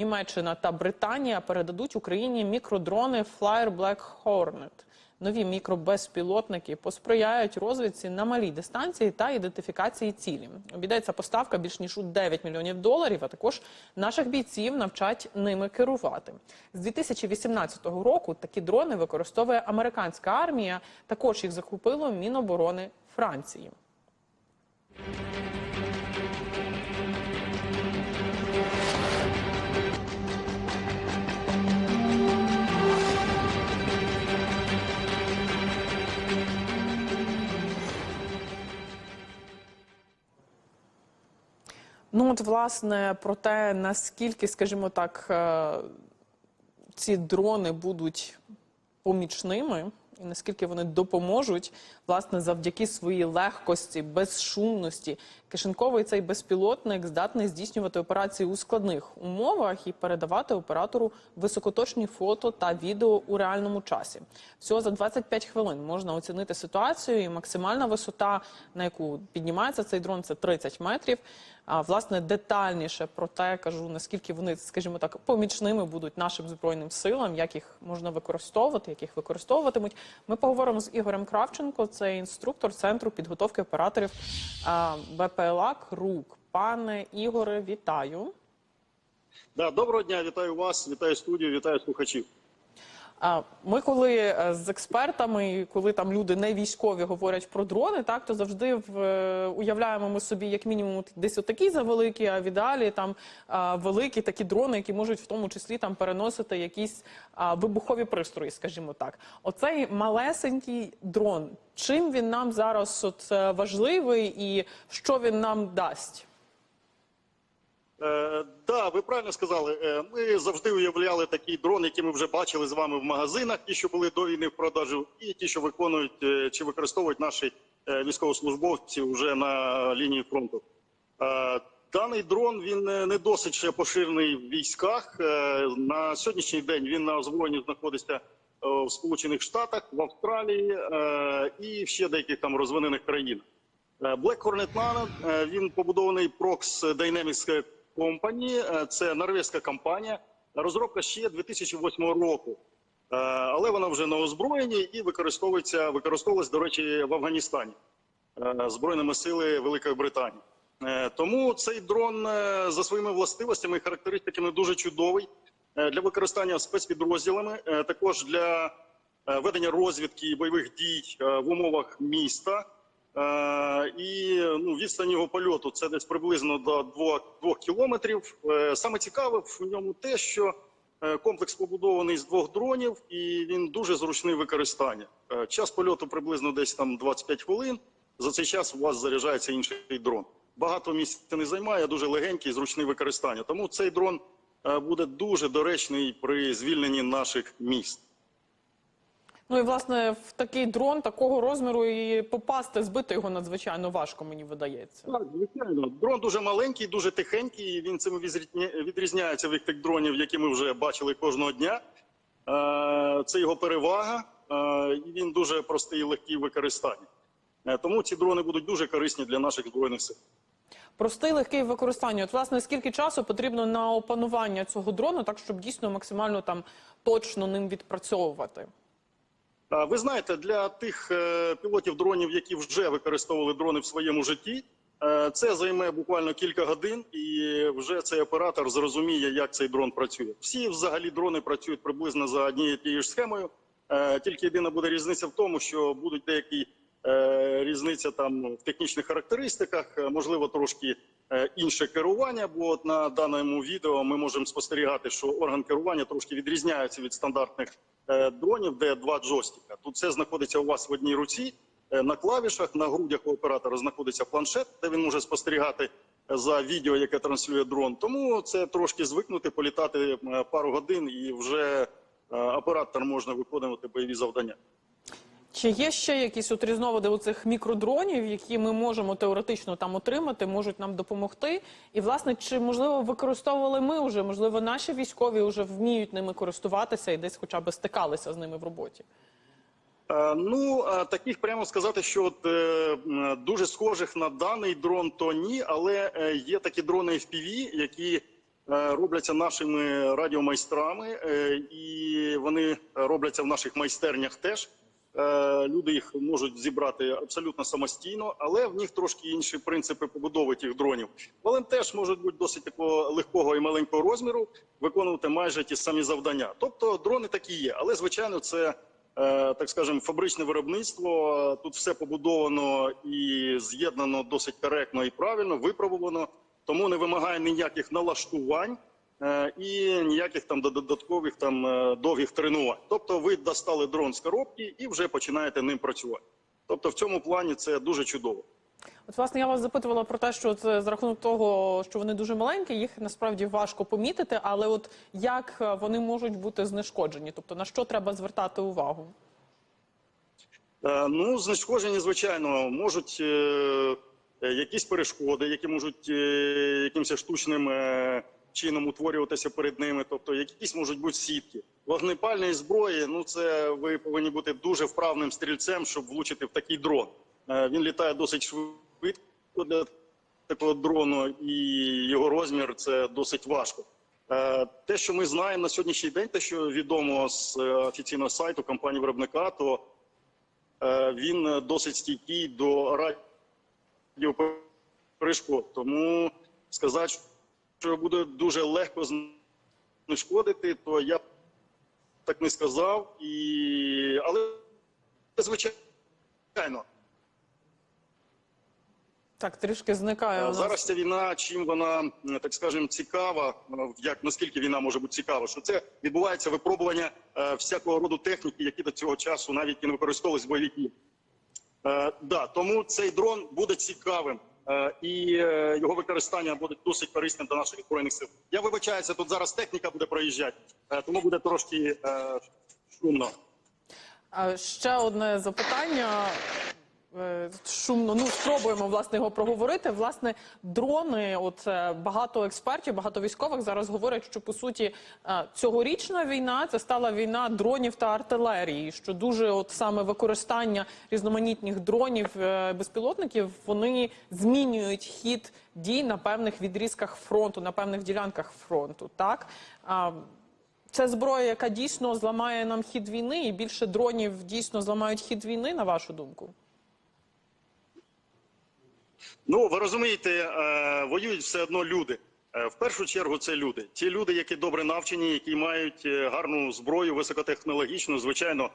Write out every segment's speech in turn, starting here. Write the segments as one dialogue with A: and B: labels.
A: Німеччина та Британія передадуть Україні мікродрони Flyer Black Hornet. Нові мікробезпілотники посприяють розвідці на малій дистанції та ідентифікації цілі. Обійдеться поставка більш ніж у 9 мільйонів доларів. А також наших бійців навчать ними керувати. З 2018 року такі дрони використовує американська армія. Також їх закупило Міноборони Франції. Ну от власне про те, наскільки, скажімо так, е, ці дрони будуть помічними, і наскільки вони допоможуть, власне, завдяки своїй легкості, безшумності, кишеньковий цей безпілотник здатний здійснювати операції у складних умовах і передавати оператору високоточні фото та відео у реальному часі. Всього за 25 хвилин можна оцінити ситуацію, і максимальна висота, на яку піднімається цей дрон, це 30 метрів. А власне детальніше про те кажу, наскільки вони, скажімо так, помічними будуть нашим збройним силам, як їх можна використовувати, як їх використовуватимуть. Ми поговоримо з Ігорем Кравченко, це інструктор центру підготовки операторів а, БПЛА «Крук». Пане Ігоре, вітаю.
B: Да, доброго дня, вітаю вас, вітаю студію, вітаю слухачів.
A: Ми, коли е, з експертами, коли там люди не військові говорять про дрони, так то завжди в, е, уявляємо ми собі, як мінімум, десь отакі завеликі, а в ідеалі там великі такі дрони, які можуть в тому числі там переносити якісь вибухові пристрої, скажімо так. Оцей малесенький дрон. Чим він нам зараз от, е, важливий і що він нам дасть?
B: Е, да, ви правильно сказали. Е, ми завжди уявляли такий дрон, який ми вже бачили з вами в магазинах, ті, що були до війни в продажу, і ті, що виконують е, чи використовують наші військовослужбовці вже на лінії фронту. Даний дрон він не досить поширений в військах. На сьогоднішній день він на озброєнні знаходиться в Сполучених Штатах, в Австралії і в ще деяких там розвинених країнах. Black Hornet Nano, він побудований Prox Dynamics Company, е, це норвезька компанія. Розробка ще 2008 року, Е, але вона вже на озброєнні і використовується, використовувалась, до речі, в Афганістані е, збройними сили Великої Британії. Тому цей дрон за своїми властивостями і характеристиками дуже чудовий для використання спецпідрозділами, також для ведення розвідки і бойових дій в умовах міста. Е, І ну, відстань його польоту це десь приблизно до 2, 2 кілометрів. Е, Саме цікаве в ньому те, що е, комплекс побудований з двох дронів, і він дуже зручний в використанні. Час польоту приблизно десь там 25 хвилин. За цей час у вас заряджається інший дрон. Багато місця не займає, дуже легенький, зручний в використанні. Тому цей дрон буде дуже доречний при звільненні наших міст.
A: Ну і власне в такий дрон такого розміру і попасти, збити його надзвичайно важко, мені видається.
B: Так, звичайно. Дрон дуже маленький, дуже тихенький. і Він цим відрізня- відрізняється від тих дронів, які ми вже бачили кожного дня. Е, Це його перевага, е, і він дуже простий і легкий в використанні. Е, Тому ці дрони будуть дуже корисні для наших збройних сил.
A: Простий легкий в використанні. От власне скільки часу потрібно на опанування цього дрону, так щоб дійсно максимально там точно ним відпрацьовувати.
B: Ви знаєте, для тих е, пілотів дронів, які вже використовували дрони в своєму житті, е, це займе буквально кілька годин, і вже цей оператор зрозуміє, як цей дрон працює. Всі взагалі дрони працюють приблизно за однією тією ж схемою. Е, Тільки єдина буде різниця в тому, що будуть деякі різниця там в технічних характеристиках, можливо, трошки інше керування. Бо от на даному відео ми можемо спостерігати, що орган керування трошки відрізняється від стандартних е, дронів, де два джойстика. Тут все знаходиться у вас в одній руці. Е, На клавішах на грудях у оператора знаходиться планшет, де він може спостерігати за відео, яке транслює дрон. Тому це трошки звикнути, політати е, пару годин, і вже е, оператор можна виконувати бойові завдання.
A: Чи є ще якісь от різновиди цих мікродронів, які ми можемо теоретично там отримати, можуть нам допомогти? І власне, чи можливо використовували ми вже, можливо, наші військові вже вміють ними користуватися і десь хоча б стикалися з ними в роботі?
B: Е, Ну е, таких прямо сказати, що от, е, дуже схожих на даний дрон, то ні, але є такі дрони FPV, які робляться нашими радіомайстрами, і вони робляться в наших майстернях теж. Е, Люди їх можуть зібрати абсолютно самостійно, але в них трошки інші принципи побудови тих дронів. Вони теж можуть бути досить такого легкого і маленького розміру, виконувати майже ті самі завдання. Тобто дрони такі є, але звичайно, це е, так скажемо, фабричне виробництво. Тут все побудовано і з'єднано досить коректно і правильно, випробувано, тому не вимагає ніяких налаштувань. Е, І ніяких там додаткових там е, довгих тренувань. Тобто, ви достали дрон з коробки і вже починаєте ним працювати. Тобто, в цьому плані це дуже чудово.
A: От, власне, я вас запитувала про те, що це за рахунок того, що вони дуже маленькі, їх насправді важко помітити, але от як е, вони можуть бути знешкоджені? Тобто на що треба звертати увагу?
B: Е, Ну, знешкоджені, звичайно, можуть е, е, якісь перешкоди, які можуть е, якимось штучним е, чином утворюватися перед ними. Тобто, якісь можуть бути сітки. Вогнепальної зброї, ну це ви повинні бути дуже вправним стрільцем, щоб влучити в такий дрон. Е, Він літає досить швидко для такого дрону, і його розмір це досить важко. Е, Те, що ми знаємо на сьогоднішній день, те, що відомо з е, офіційного сайту компанії виробника, то він досить стійкий до радіоперешкод. Тому сказати, що буде дуже легко знешкодити, то я б так не сказав. І... Але звичайно,
A: Так, трішки зникає.
B: Зараз ця війна, чим вона так скажем, цікава, е, як наскільки війна може бути цікава, що це відбувається випробування е, всякого роду техніки, які до цього часу навіть і не використовувались в бойових діях. Е, да, тому цей дрон буде цікавим. Е, І е, його використання буде досить корисним для наших збройних сил. Я вибачаюся, тут зараз техніка буде проїжджати, е, тому буде трошки шумно.
A: Ще одне запитання. Е, Шумно, ну спробуємо власне його проговорити. Власне, дрони, от е, багато експертів, багато військових зараз говорять, що по суті е, цьогорічна війна це стала війна дронів та артилерії. Що дуже, от саме використання різноманітних дронів безпілотників, вони змінюють хід дій на певних відрізках фронту, на певних ділянках фронту. Так це зброя, яка дійсно зламає нам хід війни, і більше дронів дійсно зламають хід війни, на вашу думку.
B: Ну ви розумієте, е, воюють все одно люди. Е, В першу чергу це люди. Ті люди, які добре навчені, які мають е, гарну зброю, високотехнологічну. Звичайно,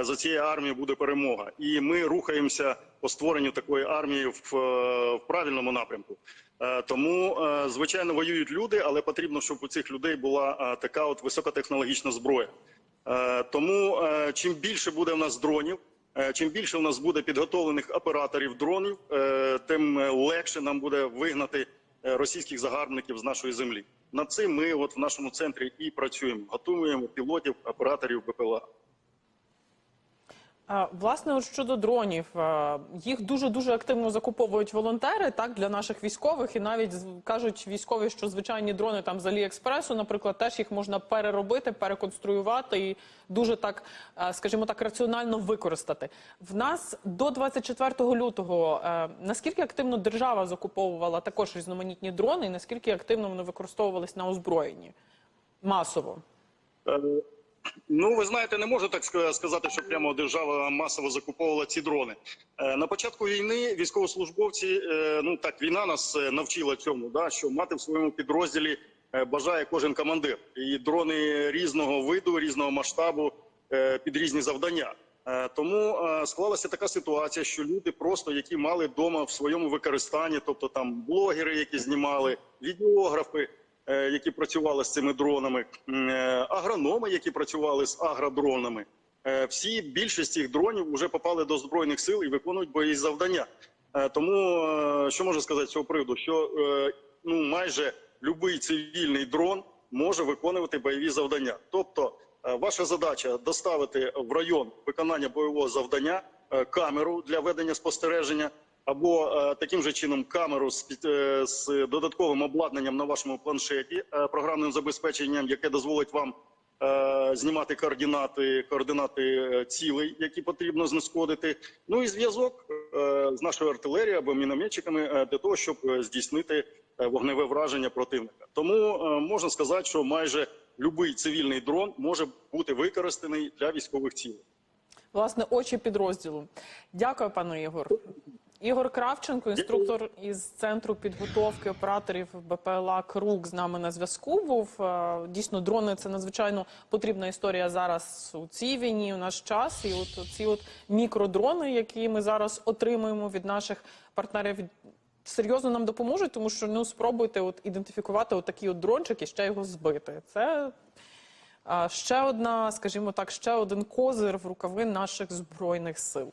B: за цією армією буде перемога, і ми рухаємося по створенню такої армії в, в правильному напрямку. Тому, звичайно, воюють люди, але потрібно, щоб у цих людей була така от високотехнологічна зброя. Тому чим більше буде в нас дронів, чим більше у нас буде підготовлених операторів дронів, е, тим е, легше нам буде вигнати е, російських загарбників з нашої землі. Над цим ми, от в нашому центрі, і працюємо. Готуємо пілотів, операторів БПЛА.
A: Власне, от щодо дронів, е, їх дуже дуже активно закуповують волонтери так для наших військових, і навіть кажуть військові, що звичайні дрони там з Аліекспресу, наприклад, теж їх можна переробити, переконструювати і дуже так, е, скажімо так, раціонально використати. В нас до 24 лютого е, наскільки активно держава закуповувала також різноманітні дрони, і наскільки активно вони використовувались на озброєнні масово?
B: Ну, ви знаєте, не можу так сказати, що прямо держава масово закуповувала ці дрони. Е, На початку війни військовослужбовці, е, ну так війна нас е, навчила цьому, да, що мати в своєму підрозділі бажає кожен командир. І дрони різного виду, різного масштабу під різні завдання. Тому склалася така ситуація, що люди, просто які мали вдома в своєму використанні, тобто там блогери, які знімали, відеографи, які працювали з цими дронами, е, агрономи, які працювали з агродронами. Е, Всі більшість цих дронів вже попали до збройних сил і виконують бойові завдання. Е, Тому е, що можу сказати з цього приводу, що е, ну майже будь-який цивільний дрон може виконувати бойові завдання. Тобто, е, ваша задача доставити в район виконання бойового завдання е, камеру для ведення спостереження або е, таким же чином камеру з, е, з додатковим обладнанням на вашому планшеті, е, програмним забезпеченням, яке дозволить вам знімати координати, координати цілей, які потрібно знешкодити. Ну і зв'язок з нашою артилерією або мінометчиками для того, щоб здійснити вогневе враження противника. Тому можна сказати, що майже будь-який цивільний дрон може бути використаний для військових цілей.
A: Власне, очі підрозділу. Дякую, пане Ігор. Ігор Кравченко, інструктор із центру підготовки операторів БПЛА Крук, з нами на зв'язку. Був Е, дійсно дрони це надзвичайно потрібна історія зараз у цій війні, у наш час. І от ці от мікродрони, які ми зараз отримуємо від наших партнерів. Серйозно нам допоможуть, тому що ну спробуйте от ідентифікувати от такий от дрончик і ще його збити. Це ще одна, скажімо так, ще один козир в рукави наших збройних сил.